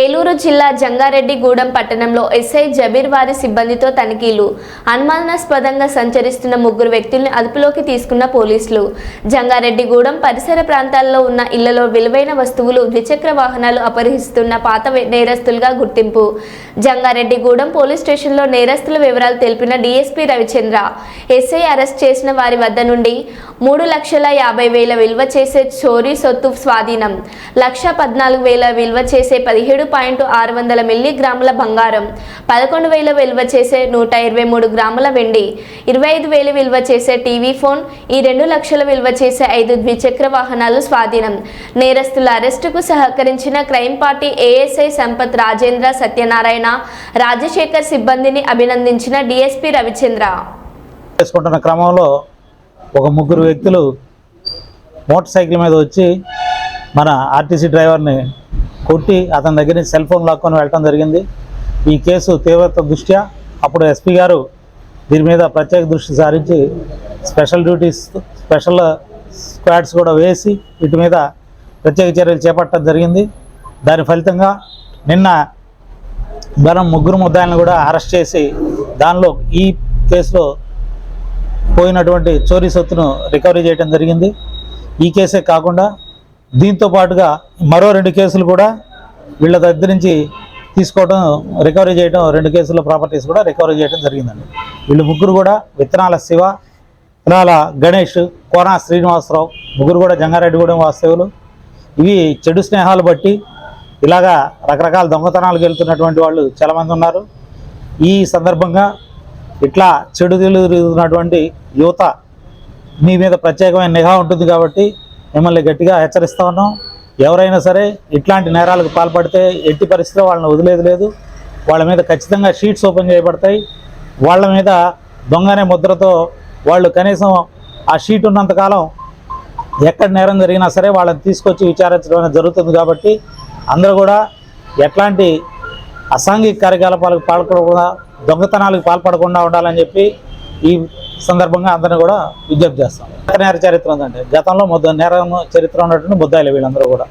ఏలూరు జిల్లా జంగారెడ్డిగూడెం పట్టణంలో SI Jabeur వారి సిబ్బందితో తనిఖీలు. అనుమానాస్పదంగా సంచరిస్తున్న ముగ్గురు వ్యక్తుల్ని అదుపులోకి తీసుకున్న పోలీసులు. జంగారెడ్డిగూడెం పరిసర ప్రాంతాల్లో ఉన్న ఇళ్ళలో విలువైన వస్తువులు ద్విచక్ర వాహనాలు అపహరిస్తున్న పాత నేరస్తులుగా గుర్తింపు. జంగారెడ్డిగూడెం పోలీస్ స్టేషన్లో నేరస్తుల వివరాలు తెలిపిన డీఎస్పీ రవిచంద్ర. ఎస్ఐ అరెస్ట్ చేసిన వారి వద్ద నుండి మూడు లక్షల యాభై వేల విలువ చేసే చోరీ సొత్తు స్వాధీనం. లక్ష పద్నాలుగు వేల విలువ చేసే పదిహేడు పాయింట్ ఆరు వందల మిల్లీగ్రాముల బంగారం పదకొండు వేల విలువ చేసే నూట ఇరవై మూడు గ్రాముల వెండి ఇరవై ఐదు వేలు విలువ చేసే టీవీ ఫోన్ ఈ రెండు లక్షల విలువ చేసే ఐదు ద్విచక్ర వాహనాలు స్వాధీనం. నేరస్తుల అరెస్టుకు సహకరించిన crime party ASI Sampath Rajendra Satyanarayana Rajasekhar సిబ్బందిని అభినందించిన డిఎస్పి రవిచంద్ర. చేసుకుంటున్న క్రమంలో ఒక ముగ్గురు వ్యక్తులు మోటార్ సైకిల్ మీద వచ్చి మన ఆర్టీసీ డ్రైవర్ని కొట్టి అతని దగ్గర నుంచి సెల్ ఫోన్ లాక్కొని వెళ్ళటం జరిగింది. ఈ కేసు తీవ్రత దృష్ట్యా అప్పుడు ఎస్పీ గారు దీని మీద ప్రత్యేక దృష్టి సారించి స్పెషల్ డ్యూటీస్ స్పెషల్ స్క్వాడ్స్ కూడా వేసి వీటి మీద ప్రత్యేక చర్యలు చేపట్టడం జరిగింది. దాని ఫలితంగా నిన్న మనం ముగ్గురు ముద్దాయిలను కూడా అరెస్ట్ చేసి దానిలో ఈ కేసులో పోయినటువంటి చోరీ సొత్తును రికవరీ చేయడం జరిగింది. ఈ కేసే కాకుండా దీంతో పాటుగా మరో రెండు కేసులు కూడా వీళ్ళ దగ్గర నుంచి తీసుకోవడం రికవరీ చేయడం రెండు కేసుల ప్రాపర్టీస్ కూడా రికవరీ చేయడం జరిగిందండి. వీళ్ళు ముగ్గురు కూడా విత్తనాల శివ విత్తనాల గణేష్ కోనా శ్రీనివాసరావు ముగ్గురు కూడా జంగారెడ్డిగూడెం వాస్తవులు ఇవి చెడు స్నేహాలు బట్టి ఇలాగా రకరకాల దొంగతనాలకు వెళ్తున్నటువంటి వాళ్ళు చాలామంది ఉన్నారు. ఈ సందర్భంగా ఇట్లా చెడు తిరుగుతున్నటువంటి యువత మీ మీద ప్రత్యేకమైన నిఘా ఉంటుంది కాబట్టి మిమ్మల్ని గట్టిగా హెచ్చరిస్తా ఉన్నాం. ఎవరైనా సరే ఇట్లాంటి నేరాలకు పాల్పడితే ఎట్టి పరిస్థితిలో వాళ్ళని వదిలేదు లేదు. వాళ్ళ మీద ఖచ్చితంగా షీట్స్ ఓపెన్ చేయబడతాయి. వాళ్ళ మీద దొంగనే ముద్రతో వాళ్ళు కనీసం ఆ షీట్ ఉన్నంతకాలం ఎక్కడ నేరం జరిగినా సరే వాళ్ళని తీసుకొచ్చి విచారించడం అనేది జరుగుతుంది కాబట్టి అందరూ కూడా ఎట్లాంటి అసాంఘిక కార్యకలాపాలకు పాల్పడకుండా దొంగతనాలకు పాల్పడకుండా ఉండాలని చెప్పి ఈ సందర్భంగా అందరిని కూడా విజ్ఞప్తి చేస్తాం. నేర చరిత్ర ఉందంటే గతంలో ముద్ద నేర చరిత్ర ఉన్నటువంటి ముద్దాయిలు వీళ్ళందరూ కూడా.